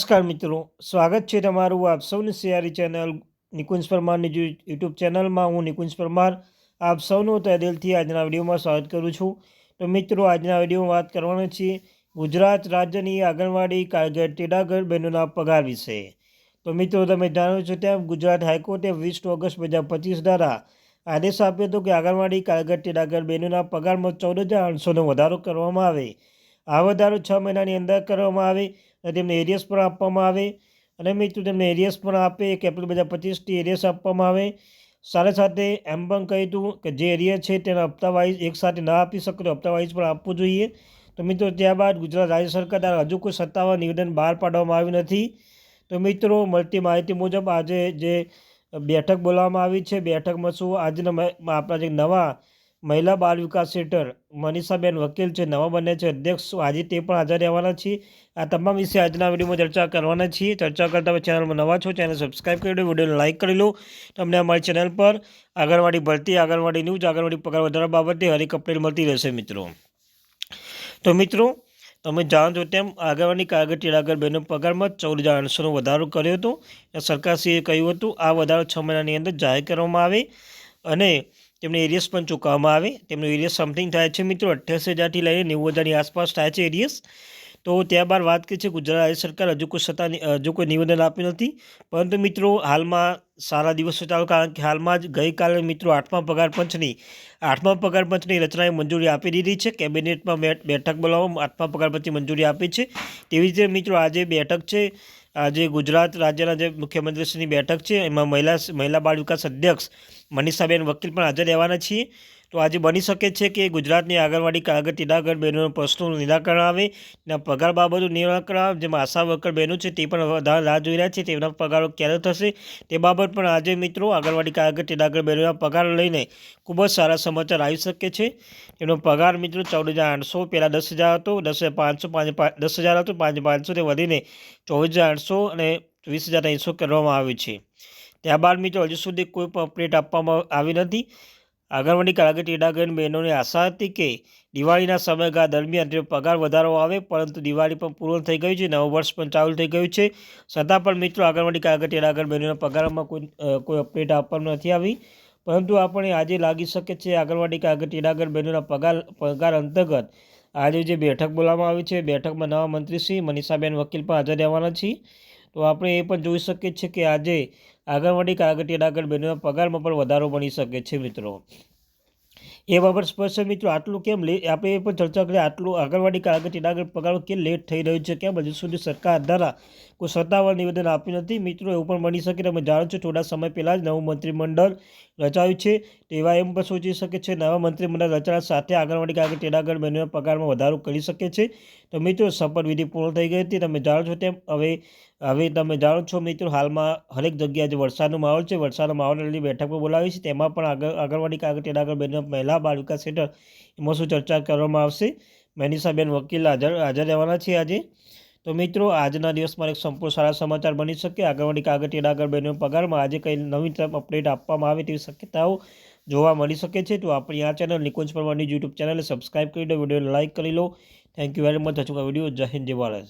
નમસ્કાર મિત્રો, સ્વાગત છે તમારું આપ સૌની સિયારી ચેનલ નિકુંજ પરમારની યુટ્યુબ ચેનલમાં. હું નિકુંજ પરમાર, આપ સૌનું તહે દિલથી આજના વિડીયોમાં સ્વાગત કરું છું. તો મિત્રો, આજના વિડીયોમાં વાત કરવાના છે ગુજરાત રાજ્યની આંગણવાડી કારગર ટેડાગર બહેનોના પગાર વિશે. તો મિત્રો, તમે જાણો છો તેમ ગુજરાત હાઈકોર્ટે વીસ ઓગસ્ટ બે હજાર પચીસ દ્વારા આદેશ આપ્યો હતો કે આંગણવાડી કારગર ટેડાગર બહેનોના પગારમાં ચૌદ હજાર આઠસોનો વધારો કરવામાં આવે. આ વધારો છ મહિનાની અંદર કરવામાં આવે અને તેમને એરિયસ પણ આપવામાં આવે. અને મિત્રો, તેમને એરિયસ પણ આપે એક એપ્રિલ બે હજાર પચીસથી એરિયસ આપવામાં આવે. સાથે સાથે એમ પણ કહ્યું હતું કે જે એરિયા છે તેને હપ્તાવાઇઝ એકસાથે ના આપી શકે તો હપ્તાવાઇઝ પણ આપવું જોઈએ. તો મિત્રો, ત્યારબાદ ગુજરાત રાજ્ય સરકાર દ્વારા હજુ કોઈ સત્તાવાર નિવેદન બહાર પાડવામાં આવ્યું નથી. તો મિત્રો, મળતી માહિતી મુજબ આજે જે બેઠક બોલાવવામાં આવી છે, બેઠકમાં શું આજના આપણા જે નવા મહિલા બાળ વિકાસ સેન્ટર મનીષાબેન વકીલ છે નવા બને છે અધ્યક્ષ આજે તે પણ હાજર રહેવાના છે આ તમામ વિશે આજના વિડીયોમાં ચર્ચા કરવાના છીએ. ચર્ચા કરતા તમે ચેનલમાં નવા છો ચેનલ સબસ્ક્રાઈબ કરી લો, વિડીયોને લાઇક કરી લો. તમને અમારી ચેનલ પર આંગણવાડી ભરતી, આંગણવાડી ન્યૂઝ આંગણવાડી પગાર વધારા બાબતે હરેક અપડેટ મળતી રહેશે મિત્રો. તો મિત્રો, તમે જાણો છો તેમ આંગણવાડી કારગટી આગળ બહેનો પગારમાં ચૌદ હજાર આઠસોનો વધારો કર્યો હતો. સરકારશ્રીએ કહ્યું હતું, આ વધારો છ મહિનાની અંદર જાહેર કરવામાં આવે અને તેમને એરિયસ પણ ચૂકવવામાં આવે. તેમનું એરિયસ સમથિંગ થાય છે મિત્રો. અઠ્યાસી હજારથી લઈને નેવું હજારની આસપાસ થાય છે એરિયસ. તો ત્યારબાદ વાત કરી છે ગુજરાત રાજ્ય સરકાર હજુ કોઈ સત્તા હજુ કોઈ નિવેદન આપ્યું નથી. પરંતુ મિત્રો, હાલમાં સારા દિવસો ચાલુ, કારણ કે હાલમાં જ ગઈકાલે મિત્રો આઠમા પગાર પંચની, આઠમા પગાર પંચની રચનાએ મંજૂરી આપી દીધી છે. કેબિનેટમાં બેઠક બોલાવવા આઠમા પગાર મંજૂરી આપી છે. તેવી રીતે મિત્રો આજે બેઠક છે આજે ગુજરાત રાજ્યના જે મુખ્યમંત્રીશ્રીની બેઠક છે, એમાં મહિલા મહિલા બાળ વિકાસ અધ્યક્ષ મનીષાબેન વકીલ પણ હાજર રહેવાના છીએ. તો આજે બની શકે છે કે ગુજરાતની આંગણવાડી કાગળ આગળ બહેનોના પ્રશ્નોનું નિરાકરણ આવે, એના પગાર બાબતનું નિરાકરણ આવે, જેમાં આશા વર્કર બહેનો છે તે પણ વધારે રાહ જોઈ રહ્યા છે, તેમના પગારો ક્યારે થશે? તે બાબત પણ આજે મિત્રો આંગણવાડી કાગળ ટીડાગઢ બહેનોના પગાર લઈને ખૂબ જ સારા સમાચાર આવી શકે છે. તેનો પગાર મિત્રો ચૌદ હજાર આઠસો, પહેલાં દસ હજાર હતો, દસ હજાર પાંચસો, પાંચ દસ હજાર હતો, પાંચ પાંચસો તે વધીને ચોવીસ હજાર આઠસો અને વીસ હજાર કરવામાં આવ્યું છે. ત્યારબાદ મિત્રો હજુ સુધી કોઈ પણ અપડેટ આપવામાં આવી નથી. આંગણવાડી કારગર ટેડાગઢ બહેનોને આશા હતી કે દિવાળીના સમયગાળા દરમિયાન પગાર વધારો આવે, પરંતુ દિવાળી પણ પૂર્ણ થઈ ગયું છે, નવું વર્ષ પણ ચાલુ થઈ ગયું છે. છતાં પણ મિત્રો, આંગણવાડી કારગર ટેડાગઢ બહેનોના પગારમાં કોઈ કોઈ અપડેટ આપવામાં નથી આવી. પરંતુ આપણે આજે લાગી શકે છે, આંગણવાડી કારગર ટેડાગઢ બહેનોના પગાર પગાર અંતર્ગત આજે જે બેઠક બોલાવવામાં આવી છે, બેઠકમાં નવા મંત્રી શ્રી મનીષાબેન વકીલ પણ હાજર રહેવાના છે તો આપણે એ પણ જોઈ શકીએ છીએ કે આજે આંગણવાડી કાગળિયા આગળ બહેનોના પગારમાં પણ વધારો બની શકે છે મિત્રો. એ બાબત સ્પષ્ટ મિત્રો, આટલું કેમ લે, આપણે એ પણ ચર્ચા કરીએ, આટલું આંગણવાડી કાગળિયા આગળ પગાર કેમ લેટ થઈ રહ્યું છે, કેમ હજુ સુધી સરકાર દ્વારા કોઈ સત્તાવાર નિવેદન આપ્યું નથી? મિત્રો, એવું પણ બની શકે, તમે જાણો છો, થોડા સમય પહેલાં જ નવું મંત્રીમંડળ રચાયું છે, તેવા એમ પણ સોચી શકે છે, નવા મંત્રીમંડળ રચના સાથે આંગણવાડી કાગળ ટેડાગઢ બહેનોના પગારમાં વધારો કરી શકે છે. તો મિત્રો શપથવિધિ પૂર્ણ થઈ ગઈ હતી, તમે જાણો છો તેમ, હવે હવે તમે જાણો છો મિત્રો, હાલમાં હરેક જગ્યાએ જે વરસાદનો માહોલ છે, વરસાદનો માહોલની બેઠક પણ બોલાવી છે તેમાં પણ આગળ, આંગણવાડી તેના બહેનો મહિલા બાળ વિકાસ સેન્ટર એમાં શું ચર્ચા કરવામાં આવશે? મેનિસાબેન વકીલ હાજર હાજર રહેવાના છે આજે. તો મિત્રો, આજના દિવસમાં એક સંપૂર્ણ સારા સમાચાર બની શકે. આંગણવાડી કાગળ આગળ બહેનો પગારમાં આજે કંઈ નવી અપડેટ આપવામાં આવે તેવી શક્યતાઓ જોવા મળી શકે છે. તો આપણી આ ચેનલ નિકુંજ પરમારની યુટ્યુબ ચેનલને સબસ્ક્રાઈબ કરી દો વિડીયોને લાઇક કરી લો. થેન્ક યુ વેરી મચ હજુ વીડિયો જય હિન્દ, જય ભારત.